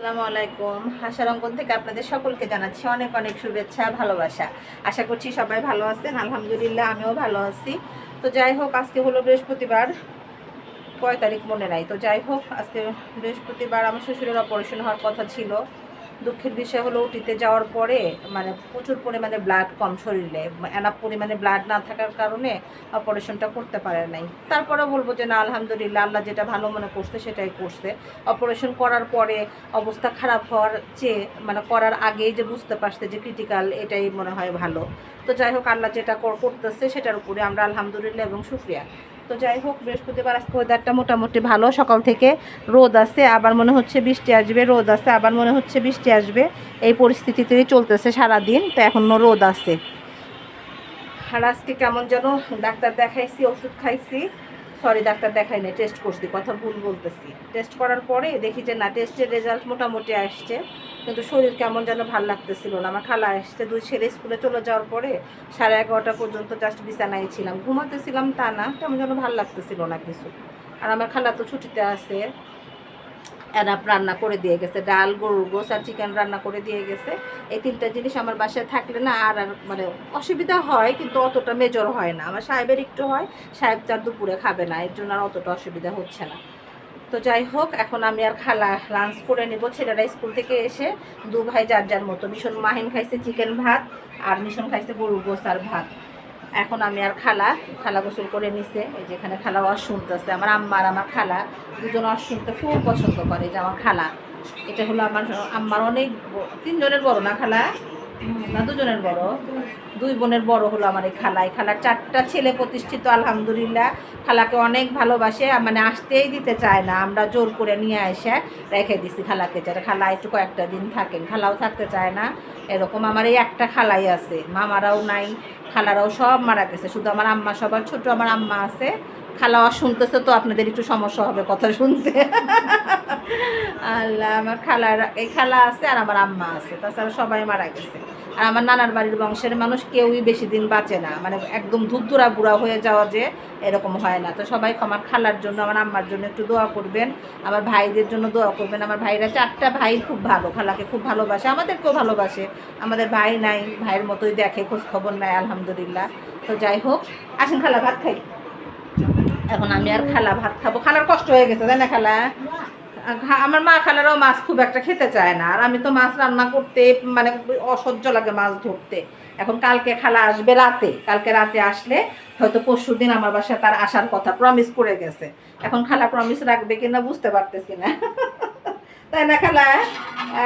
আসসালামু আলাইকুম। হাসার অঙ্কন থেকে আপনাদের সকলকে জানাচ্ছি অনেক অনেক শুভেচ্ছা, ভালোবাসা। আশা করছি সবাই ভালো আছেন। আলহামদুলিল্লাহ, আমিও ভালো আছি। তো যাই হোক, আজকে হলো বৃহস্পতিবার। কয় তারিখ মনে নাই। তো যাই হোক, আজকে বৃহস্পতিবার আমার শ্বশুরের অপারেশন হওয়ার কথা ছিল। দুঃখের বিষয় হলো উটিতে যাওয়ার পরে মানে প্রচুর পরিমাণে ব্লাড কম শরীরে এনাফ পরিমাণে ব্লাড না থাকার কারণে অপারেশনটা করতে পারে নাই। তারপরে বলব যে না, আলহামদুলিল্লাহ, আল্লাহ যেটা ভালো মনে করছে সেটাই করছে। অপারেশন করার পরে অবস্থা খারাপ হওয়ার চেয়ে মানে করার আগেই যে বুঝতে পারছে যে ক্রিটিক্যাল এটাই মনে হয় ভালো। তো যাই হোক, আল্লাহ যেটা করতেছে সেটার উপরে আমরা আলহামদুলিল্লাহ এবং শুক্রিয়া। তো যাই হোক, বৃহস্পতিবার আজকে ওয়েদারটা মোটামুটি ভালো, সকাল থেকে রোদ আছে, আবার মনে হচ্ছে বৃষ্টি আসবে, রোদ আছে, আবার মনে হচ্ছে বৃষ্টি আসবে। এই পরিস্থিতিতেই চলতেছে সারাদিন, তো এখনও রোদ আছে। আর আজকে কেমন যেন ডাক্তার দেখাইছি, ওষুধ খাইছি। সরি ডাক্তার দেখাই নাই টেস্ট করছি, কথা ভুল বলতেছি। টেস্ট করার পরে দেখি যে না টেস্টের রেজাল্ট মোটামুটি আসছে, কিন্তু শরীর কেমন যেন ভালো লাগতেছিল না, আমার খালা আসছে, দুই ছেলে স্কুলে চলে যাওয়ার পরে সাড়ে এগারোটা পর্যন্ত জাস্ট বিছানায় ছিলাম, ঘুমাতেছিলাম তা না, কেমন যেন ভালো লাগতেছিল না কিছু। আর আমার খালা তো ছুটিতে আছে এনাপ রান্না করে দিয়ে গেছে, ডাল, গরুর গোস আর চিকেন রান্না করে দিয়ে গেছে। এই তিনটা জিনিস আমার বাসায় থাকলে না আর আর মানে অসুবিধা হয়, কিন্তু অতটা মেজর হয় না। আমার সাহেবের একটু হয়, সাহেব তার দুপুরে খাবে না, এর জন্য আর অতটা অসুবিধা হচ্ছে না। তো যাই হোক, এখন আমি আর খালা লাঞ্চ করে নেব। ছেলেরা স্কুল থেকে এসে দু ভাই যার যার মতো, মিশন মাহিন খাইছে চিকেন ভাত আর মিশন খাইছে গরুর গোস আর ভাত। এখন আমি আর খালা খালা গোসল করে নিছে। এই যে এখানে খালা ওয়াশ শুনতেছে আমার আম্মা আর আমার খালা দুজন ওয়াশ শুনতে খুব পছন্দ করে যে আমার খালা। এটা হলো আমার আম্মার অনেক তিনজনের বড় না খালা? না, দুজনের বড়। দুই বোনের বড় হলো আমার এই খালা। এই খালার চারটা ছেলে প্রতিষ্ঠিত, আলহামদুলিল্লাহ। খালাকে অনেক ভালোবাসে মানে আসতেই দিতে চায় না। আমরা জোর করে নিয়ে এসে রেখে দিছি খালাকে যারা খালা একটু কয়েকটা দিন থাকেন। খালাও থাকতে চায় না। এরকম আমার এই একটা খালাই আছে। মামারাও নাই খালারাও সব মারা গেছে। শুধু আমার আম্মা সবার ছোট আমার আম্মা আছে। খালাও শুনতেছে তো আপনাদের একটু সমস্যা হবে কথা শুনতে। আল্লাহ, আমার খালার, এই খালা আছে আর আমার আম্মা আছে। তাছাড়া সবাই মারা গেছে। আর আমার নানার বাড়ির বংশের মানুষ কেউই বেশি দিন বাঁচে না। মানে একদম ধুতুরা বুড়া হয়ে যাওয়া যে এরকম হয় না। তো সবাই আমার খালার জন্য, আমার আম্মার জন্য একটু দোয়া করবেন। আমার ভাইদের জন্য দোয়া করবেন। আমার ভাইরা চারটা ভাই খুব ভালো, খালাকে খুব ভালোবাসে। আমাদেরকেও ভালোবাসে। আমাদের ভাই নাই, ভাইয়ের মতোই দেখে, খোঁজ খবর নেয়, আলহামদুলিল্লাহ। তো যাই হোক, আসেন খালা, ভাত খাই। এখন আমি আর খালা ভাত খাব। খালার কষ্ট হয়ে গেছে, তাই না খালা? আমার মা খালারও মাছ খুব একটা খেতে চায় না। আর আমি তো মাছ রান্না করতে মানে অসহ্য লাগে মাছ ধরতে। এখন কালকে খালা আসবে রাতে। কালকে রাতে আসলে হয়তো পরশু দিন আমার বাসায় তার আসার কথা প্রমিস করে গেছে। এখন খালা প্রমিস রাখবে কিনা বুঝতে পারতেছি না। তাই না, খালা?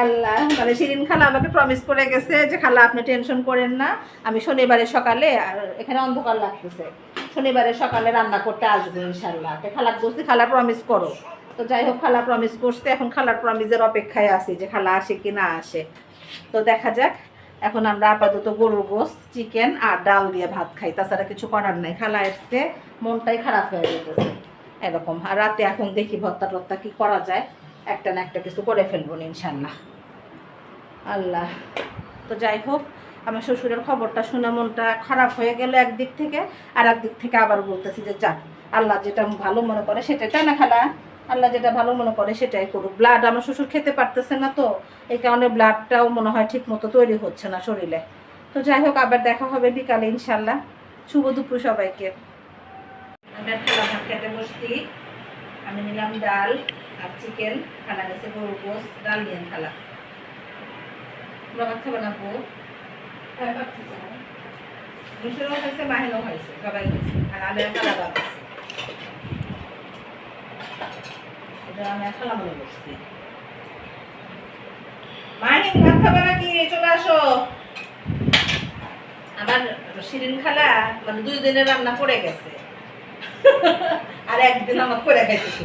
আল্লাহ মানে শিরিন খালা আমাকে প্রমিস করে গেছে যে, খালা, আপনি টেনশন করেন না। আমি শনিবারে সকালে, আর এখানে অন্ধকার লাগতেছে। শনিবারে সকালে রান্না করতে আসব ইনশাল্লাহ খালা, বলছি, খালা প্রমিস করো। তো যাই হোক, খালা প্রমিস করছে। এখন খালার প্রমিসের অপেক্ষায় আছি যে, খালা আসে কি না আসে। তো দেখা যাক। এখন আমরা আপাতত গরুর গোস চিকেন আর ডাল দিয়ে ভাত খাই। তাছাড়া কিছু করার নাই। খালা এসছে, মনটাই খারাপ হয়ে যেতেছে এরকম। আর রাতে এখন দেখি ভত্তা টত্তা কি করা যায়। একটা না একটা কিছু করে ফেলব ইনশাল্লাহ। আল্লাহ। তো যাই হোক, আমার শ্বশুরের খবরটা শুনে মনটা খারাপ হয়ে গেল একদিক থেকে, আর একদিক থেকে আবার বলতেছি যে যাক, আল্লাহ যেটা ভালো মনে করে সেটাই, তাই না খালা? আল্লাহ যেটা ভালো মনে করে সেটাই করুক। ব্লাড আমার শ্বশুর খেতে পারতেছে না তো, এই কারণে ব্লাডটাও মনে হয় ঠিক মতো তৈরি হচ্ছে না শরীরে। তো যাই হোক, আবার দেখা হবে বিকালে ইনশাল্লাহ। শুভ দুপুর সবাইকে। খালা ভাত খেতে বসছি। আমি নিলাম ডাল আর চিকেন খালা গেছে গরু গোস ডাল নিয়ে খালা তোমরা না বউ? মিশরও সবাই আর আমি খালা ভাত এটা আমি খালা মনে মাহিন ভাত খাবে নাকি? চলে আসো। আমার শিরিন খালা মানে দুই দিনের রান্না পড়ে গেছে। আর একদিন আমার করে খাইতেছে।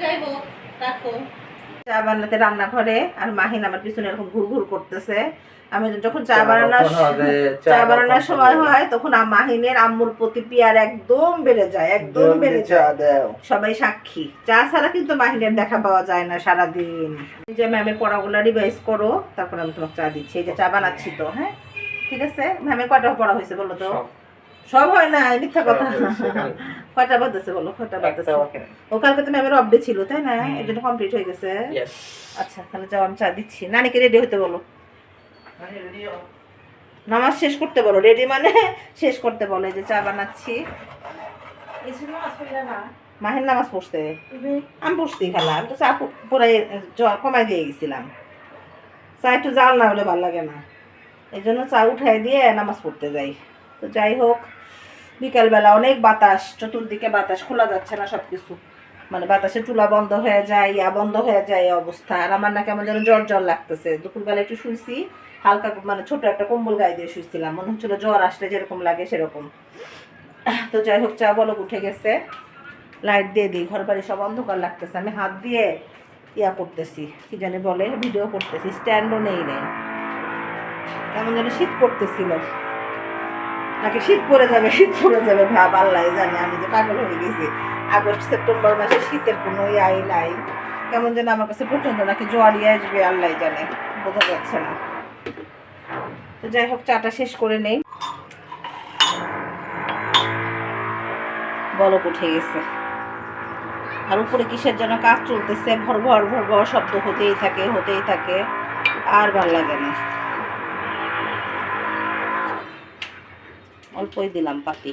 যাই হোক রাখো। চা বানাতে রান্নাঘরে আর মাহিন আমার পিছনে এরকম ঘুর ঘুর করতেছে। আমি যখন চা বানানোর চা বানানোর সময় হয় তখন মাহিনের আম্মুর প্রতি পিয়ার একদম বেড়ে যায় একদম বেড়ে যায়। সবাই সাক্ষী। চা ছাড়া কিন্তু মাহিনের দেখা পাওয়া যায় না সারাদিন। যে ম্যামের পড়াগুলো রিভাইজ করো তারপর আমি তোমাকে চা দিচ্ছি। এই যে চা বানাচ্ছি তো হ্যাঁ? ঠিক আছে? ম্যামের কটা পড়া হয়েছে বলো তো? সব হয় না মিথ্যা কথা। কয়টা বাজতেছে বলো কয়টা একটা বাকি। ও কালকে তো ম্যামের অফ ডে ছিল তাই না? জন্য কমপ্লিট হয়ে গেছে। আচ্ছা তাহলে যাও আমি চা দিচ্ছি। নানিকে রেডি হতে বলো। নামাজ শেষ করতে বলো। রেডি মানে শেষ করতে বলো এই যে চা বানাচ্ছি। মাহের নামাজ পড়ছে। আমি পড়ছি খালা আমি তো চা প- পরে জ- কমাই দিয়ে গেছিলাম। চা একটু জাল না হলে ভালো লাগে না। এই জন্য চা উঠাই দিয়ে নামাজ পড়তে যাই। তো যাই হোক বিকালবেলা অনেক বাতাস, চতুর্দিকে বাতাস, খোলা যাচ্ছে না সব কিছু মানে বাতাসে চুলা বন্ধ হয়ে যায়, ইয়া বন্ধ হয়ে যায় অবস্থা। আর আমার না কেমন যেন জ্বর জ্বর লাগতেছে। দুপুরবেলা একটু শুইছি, হালকা মানে ছোট একটা কম্বল গায়ে দিয়ে শুইছিলাম। মনে হচ্ছিল জ্বর আসলে যেরকম লাগে সেরকম। তো যাই হোক, চা বলক উঠে গেছে। লাইট দিয়ে দিই ঘর বাড়ি সব অন্ধকার লাগতেছে। আমি হাত দিয়ে ইয়া করতেছি, কি জানি বলে ভিডিও করতেছি। স্ট্যান্ডও নেই নেই কেমন যেন শীত করতেছিল। নাকি শীত পড়ে যাবে, শীত পড়ে যাবে ভাব, আল্লাহ জানে আমি যে পাগল হয়ে গেছি। আগস্ট, সেপ্টেম্বর মাসে শীতের কোনো ইয়াই নাই। কেমন যেন আমার কাছে প্রচণ্ড নাকি জ্বরই আসবে, আল্লাহ জানে, বোঝা যাচ্ছে না। তো যাই হোক, চাটা শেষ করে নেই। বলক উঠে গেছে। আর উপরে কিসের যেন কাজ চলতেছে, ভর ভর ভর ভর শব্দ হতেই থাকে হতেই থাকে, আর ভালো লাগে না। অল্পই দিলাম পাতি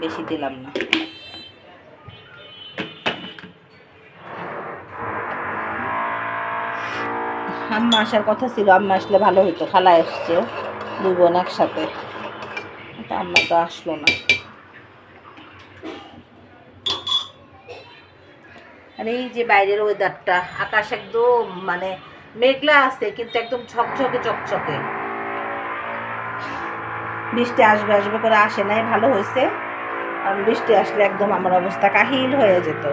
বেশি দিলাম না। আম্মা আসার কথা ছিল, আম্মা আসলে ভালো হতো খালা এসছে দুই বোন একসাথে। আম্মা তো আসলো না। আর এই যে বাইরের ওয়েদারটা আকাশ একদম মানে মেঘলা আছে, কিন্তু একদম ঝকঝকে, চকচকে। বৃষ্টি আসবে আসবে করে আসে নাই, ভালো হয়েছে। কারণ বৃষ্টি আসলে একদম আমার অবস্থা কাহিল হয়ে যেত।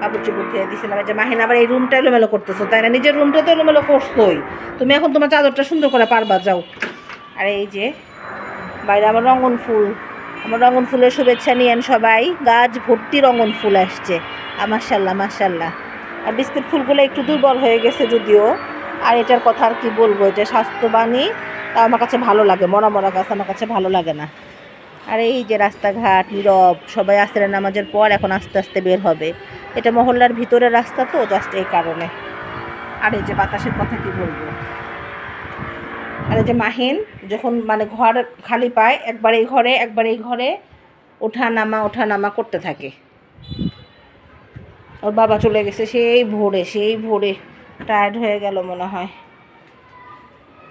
কাপড় চুপড় ধুয়ে দিয়েছিলাম যে মাহিন আবার এই রুমটা এলোমেলো করতেছো, তাই না? নিজের রুমটা তো এলোমেলো করছোই। তুমি এখন তোমার চাদরটা সুন্দর করে পারবা, যাও। আর এই যে, বাইরে আমার রঙন ফুল। আমার রঙন ফুলের শুভেচ্ছা নিয়েন সবাই। গাছ ভর্তি রঙন ফুল আসছে। মার্শাল্লাহ মার্শাল্লাহ আর বিস্কুট ফুলগুলো একটু দুর্বল হয়ে গেছে যদিও। আর এটার কথা আর কি বলব? এটা স্বাস্থ্যবাণী। তা আমার কাছে ভালো লাগে, মরা মরা গাছ আমার কাছে ভালো লাগে না। আর এই যে রাস্তাঘাট, নীরব, সবাই আসরে নামাজের পর, এখন আস্তে আস্তে বের হবে। এটা মহল্লার ভিতরের রাস্তা তো জাস্ট এই কারণে। আর এই যে বাতাসের কথা কি বলব? আর এই যে মাহিন, যখন মানে ঘর খালি পায়, একবার এই ঘরে, একবার এই ঘরে, ওঠা নামা ওঠা নামা করতে থাকে। ওর বাবা চলে গেছে, সেই ভোরে সেই ভোরে। টায়ার্ড হয়ে গেল মনে হয়।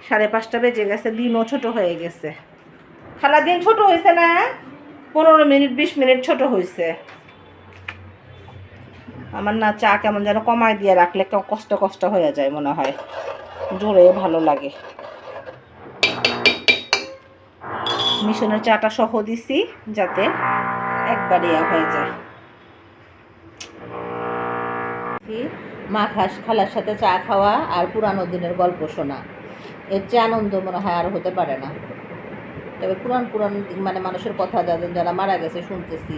সাড়ে পাঁচটা বেজে গেছে, দিনও ছোট হয়ে গেছে। খালা দিন ছোট হয়েছে না, পনেরো মিনিট, বিশ মিনিট ছোট হয়েছে আমার না চা কেমন যেন কমায় দিয়ে রাখলে কষ্ট কষ্ট হয়ে যায় মনে হয়। জোরে ভালো লাগে। মিশনের চাটা সহ দিছি, যাতে একবারে হয়ে যায়? মা খাস খালার সাথে চা খাওয়া আর পুরানো দিনের গল্প শোনা। এর চেয়ে আনন্দ মনে হয় আর হতে পারে না। তবে পুরান পুরান মানে মানুষের কথা যাদের যারা মারা গেছে শুনতেছি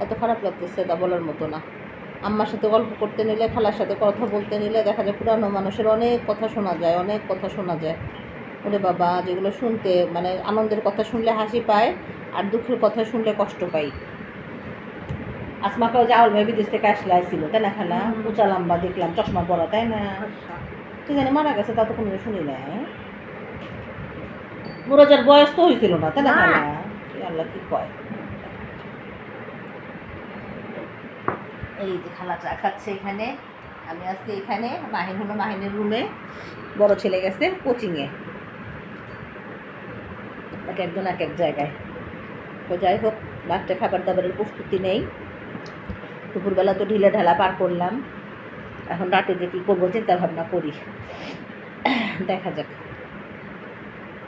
এত খারাপ লাগতেছে তা বলার মতো না। আম্মার সাথে গল্প করতে নিলে খালার সাথে কথা বলতে নিলে দেখা যায় পুরানো মানুষের অনেক কথা শোনা যায় অনেক কথা শোনা যায়। ওরে বাবা যেগুলো শুনতে মানে আনন্দের কথা শুনলে হাসি পায় আর দুঃখের কথা শুনলে কষ্ট পাই। আসমাকেও যে আউল ভাই বিদেশ থেকে আসলে আসছিল তাই না খালা? উঁচা লম্বা দেখলাম চশমা পরা তাই না? ঠিক আছে মারা গেছে তা তো কোনো শুনি না। মুরাজার বয়স তো হয়েছিল না তাই না? কি আল্লাহ কি কয়? এই যে খালা চা খাচ্ছে এখানে আমি আজকে এখানে মাহিন হলো মাহিনের রুমে বড় ছেলে গেছে কোচিংয়ে এক একজন এক এক জায়গায়। তো যাই হোক রাত্রে খাবার দাবারের প্রস্তুতি নেই। দুপুরবেলা তো ঢিলে ঢালা পার করলাম। এখন রাতে যে কী করব চিন্তা ভাবনা করি। দেখা যাক।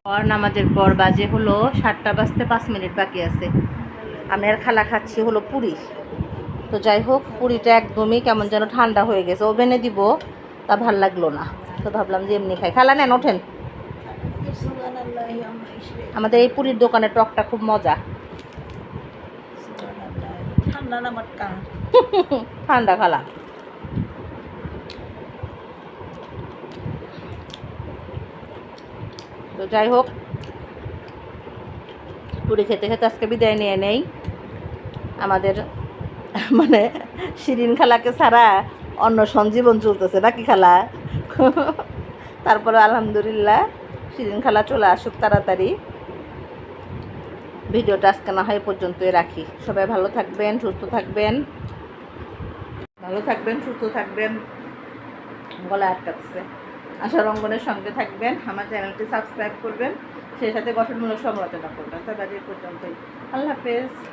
পর নামাজের পর বাজে হলো সাতটা বাজতে পাঁচ মিনিট বাকি আছে। আমি আর খালা খাচ্ছি হলো পুরি। তো যাই হোক পুরিটা একদমই কেমন যেন ঠান্ডা হয়ে গেছে। ওভেনে দিব তা ভালো লাগল না। তো ভাবলাম যে এমনি খাই। খালা নেন ওঠেন। আমাদের এই পুরীর দোকানের টকটা খুব মজা। ঠান্ডা খালা। তো যাই হোক, পুরি খেতে খেতে আজকে বিদায় নিয়ে নেই। আমাদের মানে শিরিন খালাকে ছাড়া অন্য সঞ্জীবন চলতেছে নাকি খালা? তারপরে আলহামদুলিল্লাহ শিরিন খালা চলে আসুক তাড়াতাড়ি। ভিডিওটা আজকে না হয় পর্যন্তই রাখি। সবাই ভালো থাকবেন, সুস্থ থাকবেন। ভালো থাকবেন, সুস্থ থাকবেন। গলা আটকাচ্ছে আশা রঙ্গনের সঙ্গে থাকবেন। আমার চ্যানেলটি সাবস্ক্রাইব করবেন। সেই সাথে গঠনমূলক সমালোচনা করবেন। তবে পর্যন্তই। আল্লাহ হাফেজ।